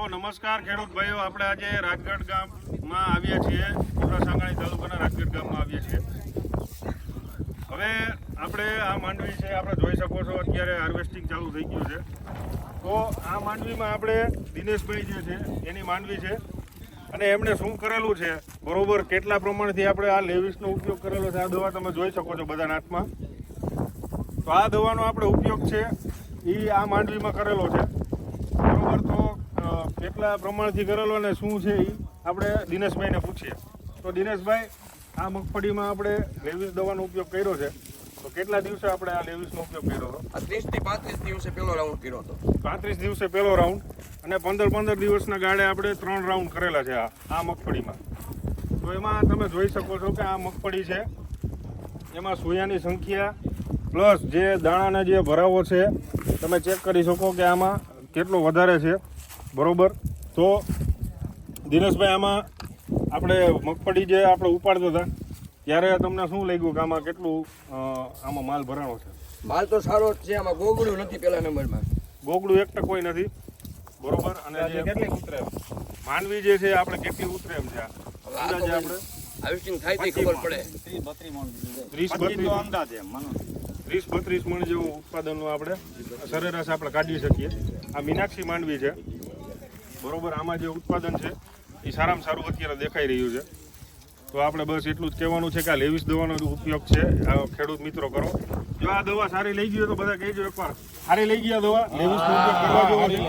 તો નમસ્કાર, ખેડૂત ભાઈઓ. આપણે આજે રાજગઢ ગામમાં આવ્યા છીએ. મોટા સાંગાણી તાલુકાના રાજગઢ ગામમાં આવીએ છીએ. હવે આપણે આ માંડવી છે, આપણે જોઈ શકો છો, અત્યારે હાર્વેસ્ટિંગ ચાલુ થઈ ગયું છે. તો આ માંડવીમાં આપણે દિનેશભાઈ જે છે, એની માંડવી છે. અને એમણે શું કરેલું છે, બરોબર કેટલા પ્રમાણથી આપણે આ લેવિસનો ઉપયોગ કરેલો છે, આ દવા તમે જોઈ શકો છો બધા નાટમાં તો આ દવાનો આપણે ઉપયોગ છે એ આ માંડવીમાં કરેલો છે. બરોબર, તો કેટલા પ્રમાણથી કરેલો અને શું છે એ આપણે દિનેશભાઈને પૂછીએ. તો દિનેશભાઈ આ મગફળીમાં આપણે લેવિસ દવાનો ઉપયોગ કર્યો છે. તો કેટલા દિવસે આપણે આ લેવિસનો ઉપયોગ કર્યો હતો? ત્રીસથી પાંત્રીસ દિવસે પહેલો રાઉન્ડ કર્યો હતો. પાંત્રીસ દિવસે પહેલો રાઉન્ડ અને પંદર પંદર દિવસના ગાળે આપણે ત્રણ રાઉન્ડ કરેલા છે આ આ મગફળીમાં. તો એમાં તમે જોઈ શકો છો કે આ મગફળી છે. એમાં સોયાની સંખ્યા પ્લસ જે દાણાના જે ભરાવો છે તમે ચેક કરી શકો કે આમાં કેટલો વધારે છે. બરોબર? તો દિનેશભાઈ આમાં આપણે મગફળી જે આપણે ઉપાડતા હતા ત્યારે તમને શું લાગ્યું કે આમાં કેટલું આમાં માલ ભરાણો છે? માલ તો સારો જ છે આમાં ગોગડું નથી પેલા નંબરમાં. ગોગડું એક કોઈ નથી બરોબર? અને જે કેટલી ઉતરે? માનવી જે છે આપણે કેટલી ઉતરે એમ છે અંદાજે આપણે? હાર્વેસ્ટિંગ થાય તે ખબર પડે. ત્રીસ બત્રીસ તો અંદાજ એમ માનો. ત્રીસ બત્રીસ મણ જેવું ઉત્પાદનનું આપણે સરેરાશ આપણે કાઢી શકીએ. આ મીનાક્ષી માંડવી છે. બરોબર આમાં જે ઉત્પાદન છે એ સારામાં સારું અત્યારે દેખાઈ રહ્યું છે. તો આપણે બસ એટલું જ કહેવાનું છે કે આ લેવિસ દવાનો ઉપયોગ છે. આ ખેડૂત મિત્રો કરો. જો આ દવા સારી લઈ ગઈ હોય તો બધા કહેજો એકવાર. સારી લઈ ગયા દવા લેવીસ ઉપયોગ કરવા જેવો છે.